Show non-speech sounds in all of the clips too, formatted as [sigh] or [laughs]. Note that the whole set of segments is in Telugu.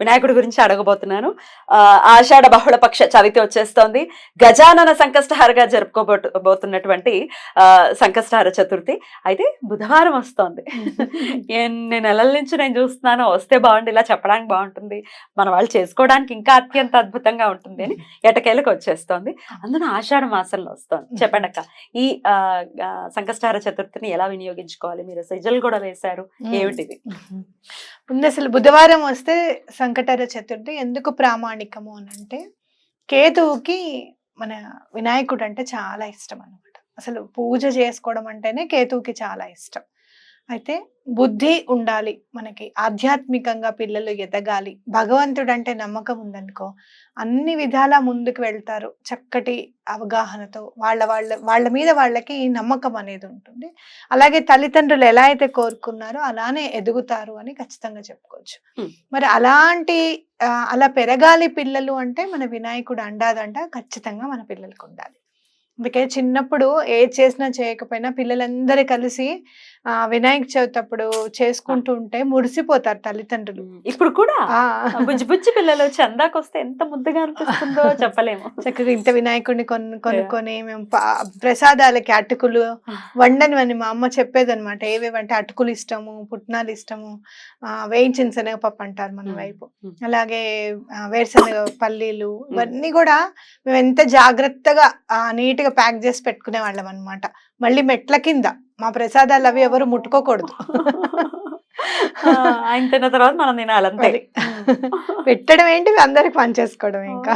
వినాయకుడి గురించి అడగబోతున్నాను. ఆషాఢ బహుళ పక్ష చవితి వచ్చేస్తోంది. గజానన సంకష్టహారగా జరుపుకోబోతున్నటువంటి ఆ, సంకష్టహార చతుర్థి. అయితే బుధవారం వస్తోంది. [laughs] ఎన్ని నెలల నుంచి నేను చూస్తున్నాను వస్తే బాగుంది ఇలా చెప్పడానికి బాగుంటుంది. మన వాళ్ళు చేసుకోవడానికి ఇంకా అత్యంత అద్భుతంగా ఉంటుంది అని ఎటకేలకు వచ్చేస్తోంది. అందున ఆషాఢ మాసంలో వస్తోంది. చెప్పండి అక్క ఈ సంకష్టహార చతుర్థిని ఎలా వినియోగించుకోవాలి? మీరు సిజల్ కూడా వేశారు. ఏమిటిది? ముందు అసలు బుధవారం వస్తే వెంకటర చతుర్థి ఎందుకు ప్రామాణికము అని అంటే కేతువుకి మన వినాయకుడు అంటే చాలా ఇష్టం అనమాట అసలు పూజ చేసుకోవడం అంటేనే కేతువుకి చాలా ఇష్టం. అయితే బుద్ధి ఉండాలి మనకి. ఆధ్యాత్మికంగా పిల్లలు ఎదగాలి. భగవంతుడు అంటే నమ్మకం ఉందనుకో అన్ని విధాల ముందుకు వెళ్తారు చక్కటి అవగాహనతో. వాళ్ళ వాళ్ళ వాళ్ళ మీద వాళ్ళకి నమ్మకం అనేది ఉంటుంది. అలాగే తల్లిదండ్రులు ఎలా అయితే కోరుకున్నారో అలానే ఎదుగుతారు అని ఖచ్చితంగా చెప్పుకోవచ్చు. మరి అలాంటి అలా పెరగాలి పిల్లలు అంటే మన వినాయకుడు అండాదంట ఖచ్చితంగా మన పిల్లలకు ఉండాలి. అందుకే చిన్నప్పుడు ఏ చేసినా చేయకపోయినా పిల్లలందరూ కలిసి వినాయక చవితి అప్పుడు చేసుకుంటూ ఉంటే మురిసిపోతారు తల్లిదండ్రులు. ఇప్పుడు కూడా? బుజ్జి బుజ్జి పిల్లలు చందాకి వస్తే ఎంత ముద్దుగా అనిపిస్తుందో [laughs] చెప్పలేము. చక్కగా ఇంత వినాయకుడిని కొను కొనుక్కొని మేము ప్రసాదాలకి అటుకులు వండని అని మా అమ్మ చెప్పేదన్నమాట. ఏవేవంటే అటుకులు ఇష్టము పుట్నాలు ఇష్టము ఆ, వేయించిన శనగపప్పు అంటారు మన. వైపు. అలాగే వేరుశనగ పల్లీలు ఇవన్నీ కూడా మేము ఎంత జాగ్రత్తగా ఆ, నీట్గా ప్యాక్ చేసి పెట్టుకునే వాళ్ళం అనమాట మళ్ళీ మెట్ల కింద. మా ప్రసాదాలు అవి ఎవరు ముట్టుకోకూడదు ఆయన తిన్న తర్వాత మనం తినాలి అంతే అది. [laughs] పెట్టడం ఏంటి అందరికి పనిచేసుకోవడం ఇంకా.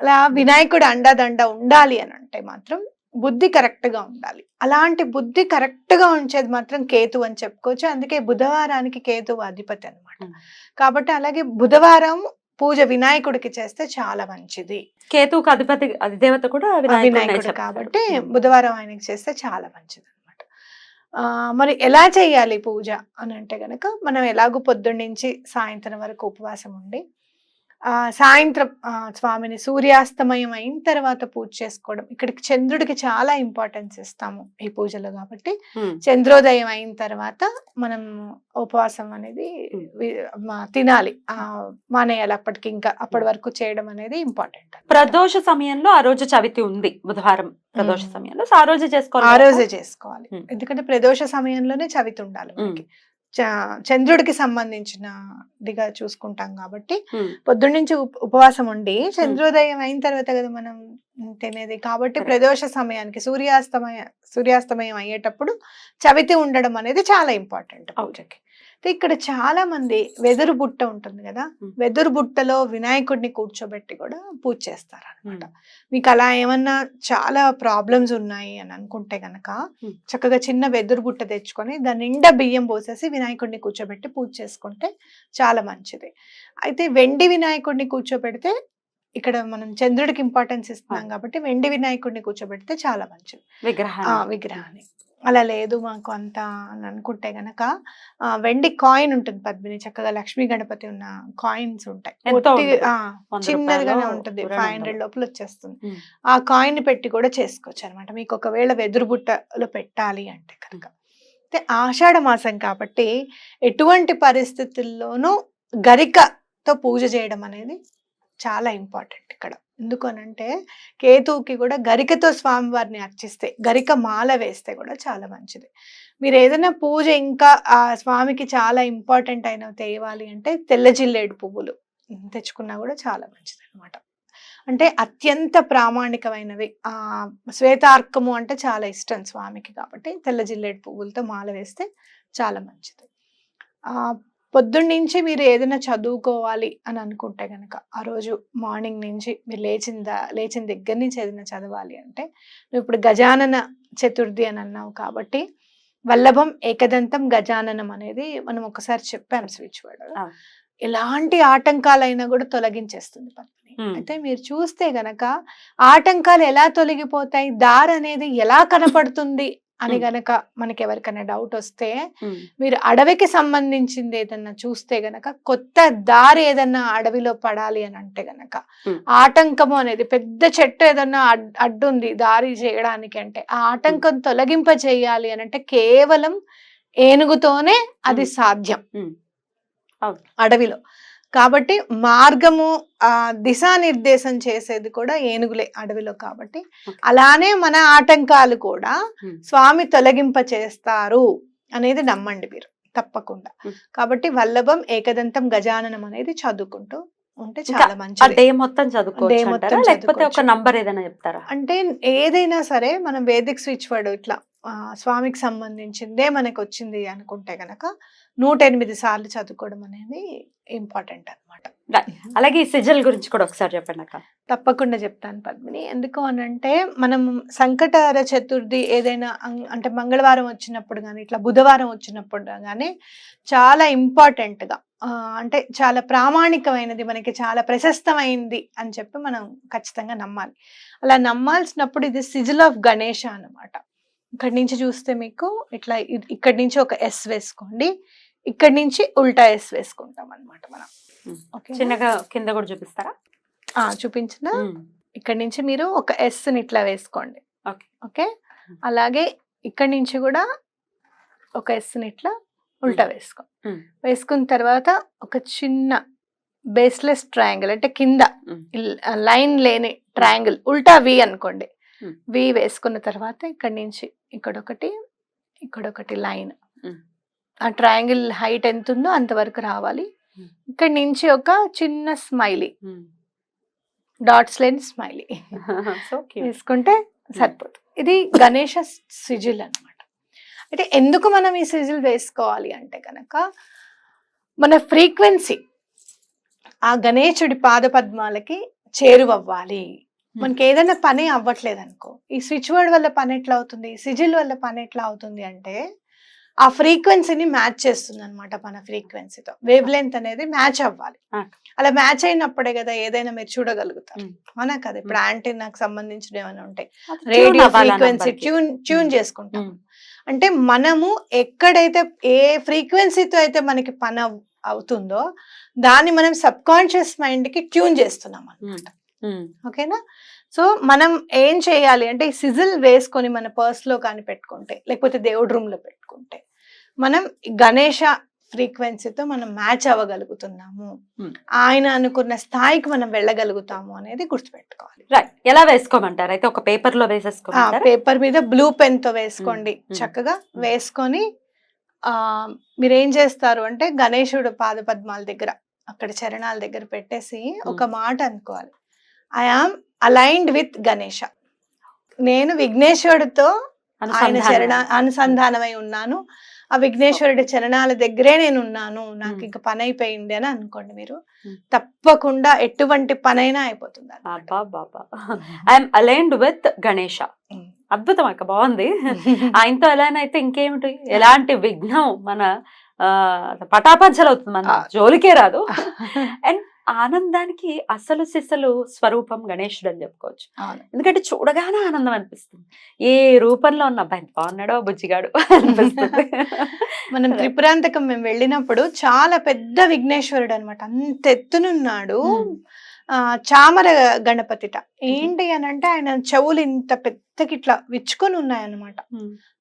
అలా వినాయకుడు అండదండ ఉండాలి అని అంటే మాత్రం బుద్ధి కరెక్ట్గా ఉండాలి అలాంటి బుద్ధి కరెక్ట్గా ఉంచేది మాత్రం కేతు అని చెప్పుకోవచ్చు అందుకే బుధవారానికి కేతు అధిపతి అన్నమాట Hmm. కాబట్టి అలాగే బుధవారం పూజ వినాయకుడికి చేస్తే చాలా మంచిది కేతువుకు అధిపతి అధిదేవత కూడా వినాయకుడు. కాబట్టి. బుధవారం ఆయనకి చేస్తే చాలా మంచిది అనమాట మరి ఎలా చేయాలి పూజ అని అంటే గనక మనం ఎలాగో పొద్దున్నుంచి సాయంత్రం వరకు ఉపవాసం ఉండి సాయంత్రం ఆ, స్వామిని సూర్యాస్తమయం అయిన తర్వాత పూజ చేసుకోవడం. ఇక్కడికి చంద్రుడికి చాలా ఇంపార్టెన్స్ ఇస్తాము ఈ పూజలో కాబట్టి. చంద్రోదయం అయిన తర్వాత మనం ఉపవాసం అనేది తినాలి. ఆ మానేయాలి అప్పటికి ఇంకా. అప్పటి వరకు చేయడం అనేది ఇంపార్టెంట్ ప్రదోష సమయంలో ఆ రోజు చవితి ఉంది బుధవారం ప్రదోష. సమయంలో. ఆ రోజు చేసుకోవాలి ఆ? రోజే చేసుకోవాలి. ఎందుకంటే ప్రదోష సమయంలోనే చవితి ఉండాలి మనకి. చంద్రుడికి సంబంధించినదిగా చూసుకుంటాం కాబట్టి. పొద్దున్నుంచి ఉప్- ఉపవాసం ఉండి చంద్రోదయం అయిన తర్వాత కదా మనం తినేది కాబట్టి. ప్రదోష సమయానికి సూర్యాస్తమయ సూర్యాస్తమయం అయ్యేటప్పుడు చవితి ఉండడం అనేది చాలా ఇంపార్టెంట్ పూజకి ఇక్కడ చాలా మంది వెదురు బుట్ట ఉంటుంది కదా. వెదురు బుట్టలో వినాయకుడిని కూర్చోబెట్టి కూడా పూజ చేస్తారు అనమాట. మీకు అలా ఏమన్నా చాలా ప్రాబ్లమ్స్ ఉన్నాయి అని అనుకుంటే గనక. చక్కగా చిన్న వెదురు బుట్ట తెచ్చుకొని దాని నిండా బియ్యం పోసేసి వినాయకుడిని కూర్చోబెట్టి పూజ చేసుకుంటే చాలా మంచిది అయితే వెండి వినాయకుడిని కూర్చోబెడితే ఇక్కడ మనం చంద్రుడికి ఇంపార్టెన్స్ ఇస్తున్నాం. కాబట్టి వెండి వినాయకుడిని కూర్చోబెడితే చాలా మంచిది ఆ విగ్రహాన్ని విగ్రహాన్ని అలా లేదు మాకు అంత అని అనుకుంటే గనక వెండి కాయిన్ ఉంటుంది పద్మిని చక్కగా లక్ష్మీ గణపతి ఉన్న కాయిన్స్ ఉంటాయి. చిన్నదిగానే ఉంటుంది ఫైవ్. హండ్రెడ్ లోపల వచ్చేస్తుంది. ఆ కాయిన్ పెట్టి కూడా చేసుకోవచ్చు అనమాట మీకు ఒకవేళ వెదురు బుట్టలో పెట్టాలి అంటే కనుక. అయితే ఆషాఢ మాసం కాబట్టి ఎటువంటి పరిస్థితుల్లోనూ గరికతో పూజ చేయడం అనేది చాలా ఇంపార్టెంట్ ఇక్కడ. ఎందుకనంటే కేతువుకి కూడా గరికతో స్వామివారిని అర్చిస్తే గరిక మాల వేస్తే కూడా చాలా మంచిది. మీరు ఏదైనా పూజ ఇంకా ఆ స్వామికి చాలా ఇంపార్టెంట్ అయినవి తేవాలి అంటే తెల్ల జిల్లేడు పువ్వులు తెచ్చుకున్నా కూడా చాలా మంచిది అనమాట అంటే అత్యంత ప్రామాణికమైనవి. ఆ శ్వేతార్కము అంటే చాలా ఇష్టం స్వామికి కాబట్టి తెల్ల జిల్లేడు పువ్వులతో మాల వేస్తే చాలా మంచిది. ఆ పొద్దున్నుంచి మీరు ఏదైనా చదువుకోవాలి అని అనుకుంటే కనుక ఆ రోజు మార్నింగ్ నుంచి మీరు లేచిన ద- లేచిన దగ్గర నుంచి ఏదైనా చదవాలి అంటే నువ్వు ఇప్పుడు గజానన చతుర్థి అని అన్నావు కాబట్టి వల్లభం ఏకదంతం గజాననం అనేది మనం ఒకసారి చెప్పాం స్విచ్ వర్డ్. ఎలాంటి ఆటంకాలైనా కూడా తొలగించేస్తుంది పద్మిని ఉమ్. అయితే మీరు చూస్తే గనక ఆటంకాలు ఎలా తొలగిపోతాయి దారి అనేది ఎలా కనపడుతుంది అని. గనక మనకి ఎవరికైనా డౌట్ వస్తే. మీరు అడవికి సంబంధించింది ఏదన్నా చూస్తే గనక కొత్త దారి ఏదన్నా అడవిలో పడాలి అని అంటే గనక. ఆటంకము అనేది పెద్ద చెట్టు ఏదన్నా అడ్- అడ్డుంది దారి చేయడానికి అంటే ఆ ఆటంకం తొలగింప చేయాలి అని అంటే కేవలం ఏనుగుతోనే అది. సాధ్యం. అడవిలో కాబట్టి మార్గము ఆ దిశానిర్దేశం చేసేది కూడా ఏనుగులే అడవిలో కాబట్టి. అలానే మన ఆటంకాలు కూడా. స్వామి తొలగింప చేస్తారు అనేది నమ్మండి మీరు తప్పకుండా. కాబట్టి వల్లభం ఏకదంతం గజాననం అనేది చదువుకుంటూ ఉంటే చాలా మంచిది డే మొత్తం చదువుకోవచ్చు లేకపోతే ఒక. నంబర్ ఏదైనా చెప్తారా అంటే ఏదైనా సరే మనం వేదిక్ స్విచ్ వర్డ్ ఇట్లా స్వామికి సంబంధించిందే మనకు వచ్చింది అనుకుంటే గనక నూట ఎనిమిది సార్లు చదువుకోవడం అనేది ఇంపార్టెంట్ అన్నమాట. అలాగే ఈ సిజల్ గురించి కూడా ఒకసారి చెప్పండి అక్క. తప్పకుండా చెప్తాను పద్మిని. ఎందుకు అని అంటే మనం సంకటహర చతుర్థి ఏదైనా అంటే మంగళవారం వచ్చినప్పుడు కానీ ఇట్లా బుధవారం వచ్చినప్పుడు కానీ చాలా important గా ఆ, అంటే చాలా ప్రామాణికమైనది మనకి చాలా ప్రశస్తమైంది అని చెప్పి మనం ఖచ్చితంగా నమ్మాలి. అలా నమ్మాల్సినప్పుడు ఇది సిజిల్ ఆఫ్ గణేష అన్నమాట. ఇక్కడి నుంచి చూస్తే మీకు ఇట్లా ఇక్కడి నుంచి ఒక ఎస్ వేసుకోండి ఇక్కడి నుంచి ఉల్టా ఎస్ వేసుకుంటాం అన్నమాట మనం. ఓకే చిన్నగా కింద కూడా చూపిస్తారా చూపించిన. ఇక్కడ నుంచి మీరు ఒక S ని ఇట్లా వేసుకోండి. ఓకే అలాగే ఇక్కడ నుంచి కూడా ఒక S ని ఇట్లా ఉల్టా వేసుకో. వేసుకున్న తర్వాత ఒక చిన్న బేస్లెస్ ట్రయాంగిల్ అంటే కింద. లైన్ లేని ట్రయాంగిల్ ఉల్టా వి అనుకోండి. వి వేసుకున్న తర్వాత ఇక్కడ నుంచి ఇక్కడ ఒకటి ఇక్కడ ఒకటి లైన్. ఆ ట్రయాంగిల్ హైట్ ఎంత ఉందో అంతవరకు రావాలి. ఇక్కడ నుంచి ఒక చిన్న స్మైలీ. డాట్స్ లేని స్మైలీ. [laughs] వేసుకుంటే సరిపోతుంది ఇది గణేష సిజిల్ అన్నమాట. అయితే ఎందుకు మనం ఈ సిజిల్ వేసుకోవాలి అంటే కనుక మన ఫ్రీక్వెన్సీ ఆ గణేశుడి పాద పద్మాలకి చేరువవ్వాలి. మనకి ఏదైనా పని అవ్వట్లేదు అనుకో ఈ స్విచ్ వర్డ్ వల్ల పని ఎట్లా అవుతుంది సిజిల్ వల్ల పని ఎట్లా అవుతుంది అంటే ఆ ఫ్రీక్వెన్సీని మ్యాచ్ చేస్తుంది అనమాట మన ఫ్రీక్వెన్సీతో వేవ్ లెంత్ అనేది మ్యాచ్ అవ్వాలి. అలా మ్యాచ్ అయినప్పుడే కదా ఏదైనా మీరు చూడగలుగుతారు. అవునా కదా ఇప్పుడు యాంటీనాకు సంబంధించిన ఏమైనా ఉంటాయి రేడియో ఫ్రీక్వెన్సీ. Tune tune. చేసుకుంటాం. అంటే మనము ఎక్కడైతే ఏ ఫ్రీక్వెన్సీతో అయితే మనకి పని అవ్- అవుతుందో దాన్ని మనం సబ్ కాన్షియస్ మైండ్కి ట్యూన్ చేస్తున్నాం అన్నమాట ఉమ్. ఓకేనా? సో మనం ఏం చేయాలి అంటే సిజిల్ వేసుకొని మన పర్స్లో కానీ పెట్టుకుంటే లేకపోతే దేవుడి రూమ్లో పెట్టుకుంటే మనం గణేష ఫ్రీక్వెన్సీతో మనం మ్యాచ్ అవ్వగలుగుతున్నాము. ఆయన అనుకున్న స్థాయికి మనం వెళ్ళగలుగుతాము అనేది గుర్తుపెట్టుకోవాలి. రైట్. ఎలా వేసుకోమంటారు? అయితే ఒక పేపర్లో వేసేసుకోమంటారా పేపర్ మీద బ్లూ పెన్తో వేసుకోండి. చక్కగా వేసుకొని ఆ మీరు ఏం చేస్తారు అంటే గణేశుడు పాద పద్మాల దగ్గర అక్కడ చరణాల దగ్గర పెట్టేసి ఒక మాట అనుకోవాలి. I am aligned with Ganesha నేను విఘ్నేశ్వరుడితో ఆయన చరణ అనుసంధానం. అనుసంధానమై ఉన్నాను ఆ విఘ్నేశ్వరుడి చరణాల దగ్గరే నేను ఉన్నాను నాకు మ్మ్. ఇంకా పని అయిపోయింది అని అనుకోండి మీరు మ్మ్. తప్పకుండా ఎటువంటి పనైనా అయిపోతుంది ఐఎమ్ అలైన్డ్ విత్ గణేష. అద్భుతం అక్క బాగుంది [laughs] ఆయనతో ఎలానైతే ఇంకేమిటి ఎలాంటి విఘ్నం మన పటాపంచలు అవుతుంది మన. జోలికే రాదు [laughs] అండ్ ఆనందానికి అసలు సిసలు స్వరూపం గణేశుడు అని చెప్పుకోవచ్చు. ఎందుకంటే చూడగానే ఆనందం అనిపిస్తుంది. ఏ రూపంలో ఉన్న అబ్బాయి బాగున్నాడో బుజ్జిగాడు [laughs] అనిపిస్తుంది. మనం. త్రిపురాంతకం మేము వెళ్ళినప్పుడు చాలా పెద్ద విఘ్నేశ్వరుడు అనమాట అంత ఎత్తునున్నాడు. ఆ చామర గణపతిట. ఏంటి అని అంటే ఆయన చెవులు ఇంత పెద్దకి ఇట్లా విచ్చుకొని ఉన్నాయన్నమాట.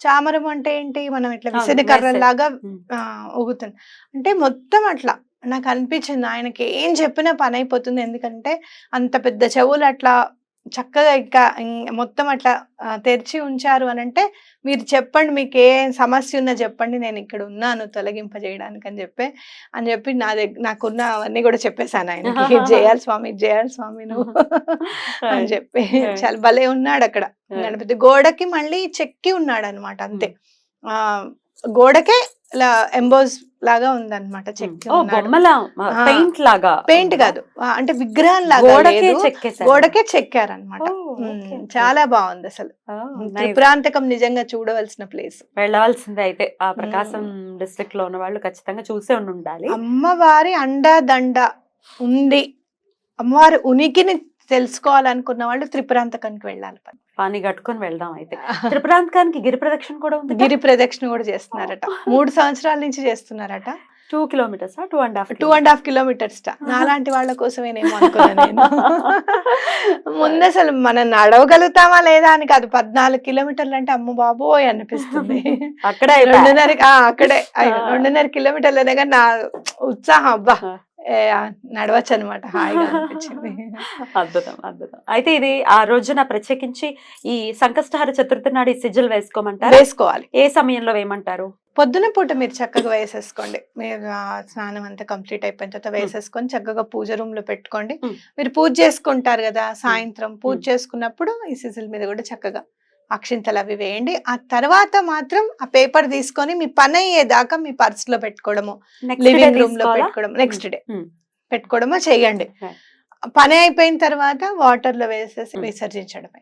చామరం అంటే ఏంటి? మనం ఇట్లా విసిరి వేసే. కర్రలాగా ఊగుతుంది. అంటే మొత్తం అట్లా. నాకు అనిపించింది ఆయనకి ఏం చెప్పినా పని అయిపోతుంది ఎందుకంటే అంత పెద్ద చెవులు అట్లా చక్కగా ఇంకా మొత్తం అట్లా తెరిచి ఉంచారు అని అంటే మీరు చెప్పండి మీకు ఏ సమస్య ఉన్నా చెప్పండి నేను ఇక్కడ ఉన్నాను తొలగింపజేయడానికి అని చెప్పి అని చెప్పి నా దగ్గర నాకున్న అవన్నీ కూడా చెప్పేశాను ఆయనకి ఇది చేయాలి స్వామి ఇది చేయాలి స్వామి నువ్వు [laughs] అని. చెప్పి. చాలా భలే ఉన్నాడు అక్కడ. గణపతి గోడకి మళ్ళీ చెక్కి ఉన్నాడు అనమాట అంతే ఆ గోడకే ఇలా ఎంబోస్ లాగా ఉందన్నమాట. పెయింట్ లాగా పెయింట్ కాదు. అంటే విగ్రహం లాగా గోడకే చెక్కారనమాట. చాలా బాగుంది అసలు. త్రిపురాంతకం నిజంగా చూడవలసిన ప్లేస్. వెళ్ళవలసిందే అయితే. ఆ ప్రకాశం డిస్ట్రిక్ట్లో ఉన్న వాళ్ళు ఖచ్చితంగా చూసే ఉండి ఉండాలి అమ్మవారి అండాదండ ఉంది. అమ్మవారి ఉనికిని తెలుసుకోవాలనుకున్న వాళ్ళు త్రిపురాంతకానికి వెళ్ళాలి పానీ. కట్టుకొని వెళ్దాం అయితే. త్రిపురాంతకానికి గిరి ప్రదక్షిణ కూడా ఉంది గిరి ప్రదక్షిణ కూడా చేస్తున్నారట. మూడు సంవత్సరాల నుంచి చేస్తున్నారట. Two kilometres two and half two and half kilometres నాలాంటి వాళ్ళ కోసమేనేమో అనుకున్నా నేను. [laughs] ముందు అసలు మనం నడవగలుగుతామా లేదా అని కాదు. పద్నాలుగు కిలోమీటర్లు అంటే అమ్మ బాబోయ్ అనిపిస్తుంది. అక్కడే రెండున్నర అక్కడే. [laughs] రెండున్నర కిలోమీటర్లు అనగా నా ఉత్సాహం అబ్బా. నడవచ్చు అనమాట హాయిగా అనిపించింది. అద్భుతం అద్భుతం. అయితే ఇది ఆ రోజున ప్రత్యేకించి ఈ సంకష్టహార చతుర్థి నాడు ఈ సిజ్జలు వేసుకోమంటారు? వేసుకోవాలి. ఏ సమయంలో వేయమంటారు? పొద్దున పూట మీరు చక్కగా వేసేసుకోండి. మీరు స్నానం అంతా కంప్లీట్ అయిపోయిన తర్వాత వేసేసుకొని చక్కగా పూజ రూమ్లో పెట్టుకోండి. మీరు పూజ చేసుకుంటారు కదా సాయంత్రం పూజ. చేసుకున్నప్పుడు ఈ సిజిల్ మీద కూడా చక్కగా అక్షింతలు అవి వేయండి ఆ తర్వాత మాత్రం ఆ పేపర్ తీసుకొని మీ పని అయ్యేదాకా మీ పర్స్లో పెట్టుకోవడము లివింగ్ రూమ్లో పెట్టుకోవడం నెక్స్ట్ డే. పెట్టుకోవడమో చేయండి. పని అయిపోయిన తర్వాత వాటర్లో వేసేసి. విసర్జించడమే.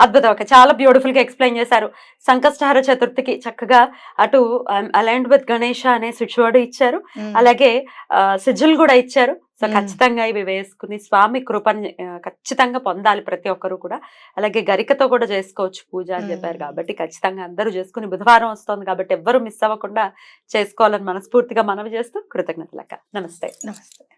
అద్భుతం ఒక చాలా బ్యూటిఫుల్గా ఎక్స్ప్లెయిన్ చేశారు సంకష్టహార చతుర్థికి చక్కగా అటు అలైన్డ్ విత్ గణేష అనే స్విచ్ వర్డ్ ఇచ్చారు. అలాగే సిజ్జులు కూడా ఇచ్చారు సో. ఖచ్చితంగా ఇవి వేసుకుని స్వామి కృపని ఖచ్చితంగా పొందాలి ప్రతి ఒక్కరు కూడా అలాగే గరికతో కూడా చేసుకోవచ్చు పూజ అని చెప్పారు. కాబట్టి ఖచ్చితంగా అందరూ చేసుకుని బుధవారం వస్తుంది కాబట్టి ఎవ్వరూ మిస్ అవ్వకుండా చేసుకోవాలని మనస్ఫూర్తిగా మనవి చేస్తూ కృతజ్ఞతలక్క నమస్తే నమస్తే